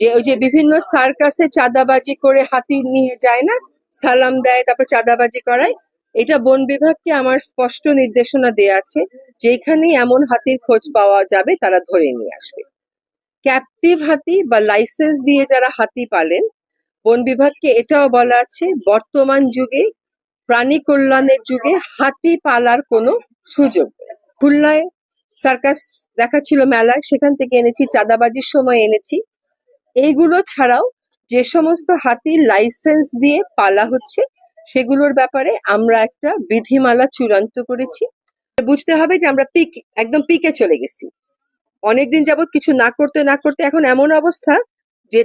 যে ওই যে বিভিন্ন সার্কাসে চাঁদাবাজি করে হাতি নিয়ে যায় না, সালাম দেয়, তারপর চাঁদাবাজি করায়। এটা বন বিভাগকে আমার স্পষ্ট নির্দেশনা দেয়া আছে যেখানেই এমন হাতির খোঁজ পাওয়া যাবে, তারা ধরে নিয়ে আসবে। ক্যাপটিভ হাতি বা লাইসেন্স দিয়ে যারা হাতি পালেন, বন বিভাগকে এটাও বলা আছে, বর্তমান যুগে, প্রাণী কল্যাণের যুগে হাতি পালার কোনো সুযোগ। খুলনায় সার্কাস দেখাচ্ছিল মেলায়, সেখান থেকে এনেছি, চাঁদাবাজির সময় এনেছি। এইগুলো ছাড়াও যে সমস্ত হাতি লাইসেন্স দিয়ে পালা হচ্ছে, সেগুলোর ব্যাপারে আমরা একটা বিধিমালা চূড়ান্ত করেছি। বুঝতে হবে যে আমরা পিক, একদম পিকে চলে গেছি। অনেকদিন যাবৎ কিছু না করতে না করতে এখন এমন অবস্থা যে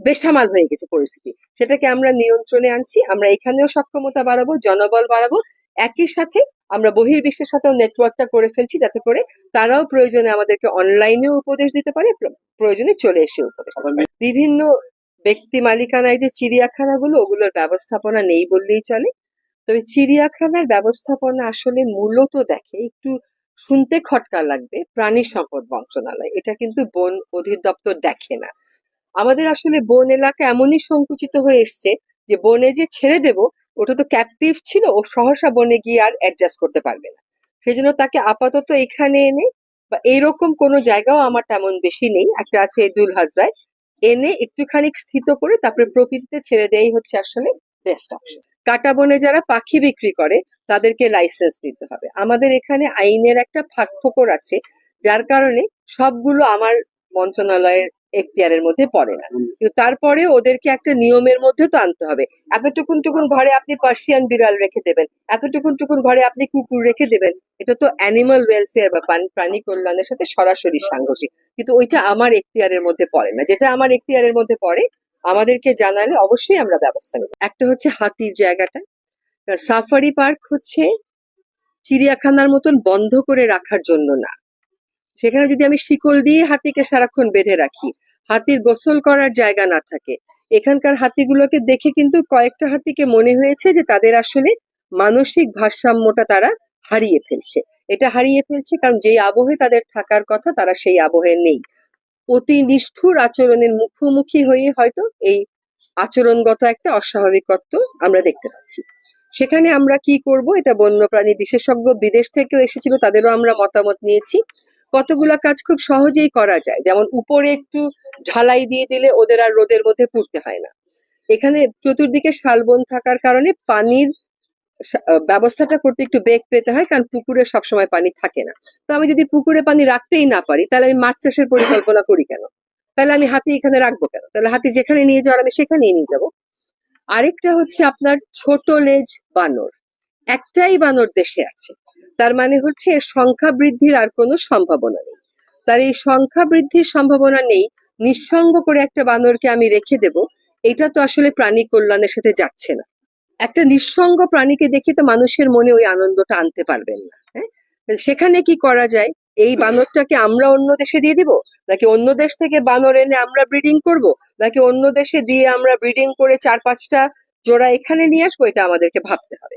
বেসামাল হয়ে গেছে পরিস্থিতি। সেটাকে আমরা নিয়ন্ত্রণে আনছি, আমরা এখানেও সক্ষমতা বাড়াবো, জনবল বাড়াবো, একই সাথে আমরা বহির্বিশ্বের সাথেও নেটওয়ার্কটা করে ফেলছি যাতে করে তারাও প্রয়োজনে আমাদেরকে অনলাইনেও উপদেশ দিতে পারে প্রয়োজনে চলে এসে উপদেশ বিভিন্ন ব্যক্তি মালিকানায় যে চিড়িয়াখানাগুলো, ওগুলোর ব্যবস্থাপনা নেই বললেই চলে। তবে চিড়িয়াখানার ব্যবস্থাপনা আসলে মূলত দেখে, একটু শুনতে খটকা লাগবে, প্রাণী সম্পদ মন্ত্রণালয়। এটা কিন্তু বন অধিদপ্তর দেখে না। আমাদের আসলে বন এলাকা এমনই সংকুচিত হয়ে এসছে যে বনে যে ছেড়ে দেব ওটা তো ক্যাপটিভ ছিল, ও সহসা বনে গিয়ে আর অ্যাডজাস্ট করতে পারবে না। সেই জন্য তাকে আপাতত এখানে এনে বা এইরকম কোনো জায়গাও আমার তেমন বেশি নেই। একটা আছে দুল হাজরায় এনে একটুখানি স্থিত করে তারপরে প্রকৃতিতে ছেড়ে দেয়াই হচ্ছে আসলে বেস্ট অপশন কাটা বনে যারা পাখি বিক্রি করে, তাদেরকে লাইসেন্স দিতে হবে। আমাদের এখানে আইনের একটা ফাঁক ফোকর আছে, যার কারণে সবগুলো আমার মন্ত্রণালয়ের এখতিয়ারের মধ্যে পড়ে না। কিন্তু তারপরে ওদেরকে একটা নিয়মের মধ্যে তো আনতে হবে। এতটুকুন টুকুন ঘরে আপনি পার্সিয়ান বিড়াল রেখে দেবেন এতটুকুন টুকুন ঘরে আপনি কুকুর রেখে দেবেন এটা তো অ্যানিমাল ওয়েলফেয়ার বা প্রাণ- কল্যাণের সাথে সরাসরি সাংঘর্ষিক। কিন্তু ওইটা আমার এখতিয়ারের মধ্যে পড়ে না। যেটা আমার এখতিয়ারের মধ্যে পড়ে আমাদেরকে জানালে অবশ্যই আমরা ব্যবস্থা নেব। একটা হচ্ছে হাতির জায়গাটা। সাফারি পার্ক হচ্ছে চিড়িয়াখানার মতন বন্ধ করে রাখার জন্য না। সেখানে যদি আমি শিকল দিয়ে হাতিকে সারাক্ষণ বেঁধে রাখি, হাতির গোসল করার জায়গা না থাকে। এখানকার হাতিগুলোকে দেখে কিন্তু কয়েকটা হাতিকে মনে হয়েছে যে তাদের আসলে মানসিক ভারসাম্যটা তারা হারিয়ে ফেলছে। এটা হারিয়ে ফেলছে কারণ যেই আবহে তাদের থাকার কথা তারা সেই আবহে নেই। অতি নিষ্ঠুর আচরণের মুখোমুখি হয়ে হয়তো এই আচরণগত একটা অস্বাভাবিকত্ব আমরা দেখতে পাচ্ছি। সেখানে আমরা কি করব? এটা বন্যপ্রাণী বিশেষজ্ঞ বিদেশ থেকেও এসেছিল, তাদেরও আমরা মতামত নিয়েছি। কতগুলা কাজ খুব সহজেই করা যায়। যেমন উপরে একটু ঢালাই দিয়ে দিলে ওদের আর রোদের মধ্যে পুড়তে হয় না। এখানে চতুর্দিকে শালবন থাকার কারণে পানির ব্যবস্থাটা করতে একটু বেগ পেতে হয়, কারণ পুকুরে সবসময় পানি থাকে না। তো আমি যদি পুকুরে পানি রাখতেই না পারি, তাহলে আমি মাছ চাষের পরিকল্পনা করি কেন? তাহলে আমি হাতি এখানে রাখব কেন? তাহলে হাতি যেখানে নিয়ে যাওয়ার আমি সেখানেই নিয়ে যাব। আরেকটা হচ্ছে আপনার ছোট লেজ বানর। একটাই বানর দেশে আছে। তার মানে হচ্ছে সংখ্যা বৃদ্ধির আর কোনো সম্ভাবনা নেই। তার এই সংখ্যা বৃদ্ধির সম্ভাবনা নেই, নিঃসঙ্গ করে একটা বানরকে আমি রেখে দেব, এটা তো আসলে প্রাণী কল্যাণের সাথে যাচ্ছে না। একটা নিঃসঙ্গ প্রাণীকে দেখে তো মানুষের মনে ওই আনন্দটা আনতে পারবেন না হ্যাঁ? সেখানে কি করা যায়? এই বানরটাকে আমরা অন্য দেশে দিয়ে দিব? নাকি অন্য দেশ থেকে বানর এনে আমরা ব্রিডিং করব? নাকি অন্য দেশে দিয়ে আমরা ব্রিডিং করে চার পাঁচটা জোড়া এখানে নিয়ে আসব? এটা আমাদেরকে ভাবতে হবে।